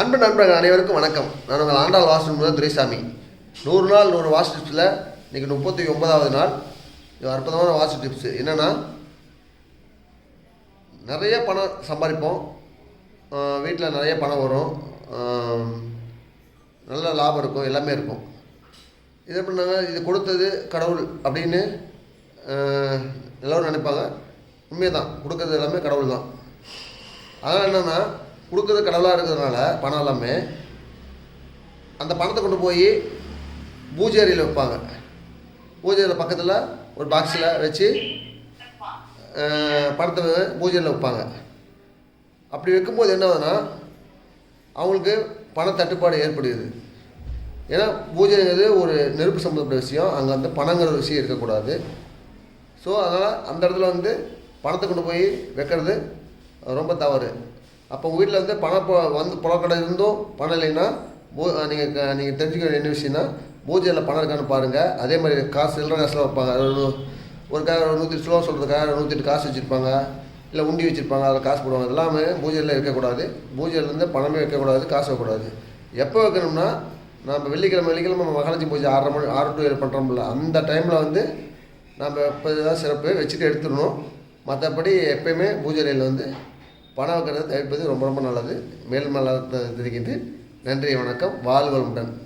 அன்பு நண்பர்கள் அனைவருக்கும் வணக்கம். நான் உங்கள் ஆண்டாள் வாசு முதல் துரைசாமி. நூறு நாள் நூறு வாசு டிப்ஸில் இன்றைக்கி முப்பத்தி ஒன்பதாவது நாள். இது அற்புதமான வாசு டிப்ஸு என்னென்னா நிறைய பணம் சம்பாதிப்போம். வீட்டில் நிறைய பணம் வரும். நல்ல லாபம் இருக்கும் எல்லாமே இருக்கும். இது பண்ணாங்க? இது கொடுத்தது கடவுள் அப்படின்னு எல்லோரும் நினைப்பாங்க. உண்மைதான் கொடுக்கறது எல்லாமே கடவுள் தான் அதனால் என்னென்னா கொடுக்குறது கடவுளாக இருக்கிறதுனால பணம் எல்லாமே அந்த பணத்தை கொண்டு போய் பூஜை அறையில் வைப்பாங்க. பூஜை அறை பக்கத்தில் ஒரு பாக்ஸில் வச்சு பணத்தை பூஜையில் வைப்பாங்க. அப்படி வைக்கும்போது என்ன ஆகுதுன்னா அவங்களுக்கு பண தட்டுப்பாடு ஏற்படுகிறது. ஏன்னா பூஜைங்கிறது ஒரு நெருப்பு சம்மந்தப்பட்ட விஷயம். அங்கே வந்து பணங்கிற ஒரு விஷயம் இருக்கக்கூடாது. ஸோ அதனால் அந்த இடத்துல வந்து பணத்தை கொண்டு போய் வைக்கிறது ரொம்ப தவறு. அப்போ உங்கள் வீட்டில் வந்து பணம் வந்து புழக்கடை இருந்தும் பணம் இல்லைன்னா பூ நீங்கள் நீங்கள் தெரிஞ்சுக்க வேண்டிய என்ன விஷயம்னா பூஜையில் பணம் இருக்கான்னு பாருங்கள் அதே மாதிரி காசு சில்லற காசுலாம் வைப்பாங்க. ஒரு ஒரு கா ஒரு நூற்றி ஸ்லோ சொல்கிறதுக்காக நூற்றி எட்டு காசு வச்சுருப்பாங்க. இல்லை உண்டி வச்சுருப்பாங்க அதில் காசு போடுவாங்க. எல்லாமே பூஜையில் வைக்கக்கூடாது பூஜையிலேருந்து பணமே வைக்கக்கூடாது காசு வைக்கக்கூடாது. எப்போ வைக்கணும்னா நம்ம வெள்ளிக்கிழமை வெள்ளிக்கிழமை மகாலட்சுமி பூஜை ஆறரை மணி ஆறு டு ஏழு பண்ணுறோம்ல அந்த டைமில் வந்து நம்ம எப்போ ஏதாவது சிறப்பு வச்சுட்டு எடுத்துடணும். மற்றபடி எப்பயுமே பூஜை அறையில் வந்து பணம் வைக்கிறத தவிர்ப்பது ரொம்ப ரொம்ப நல்லது. மேல் நல்லா தெரிவிக்கின்றேன். நன்றி வணக்கம். வாழ்வளமுடன்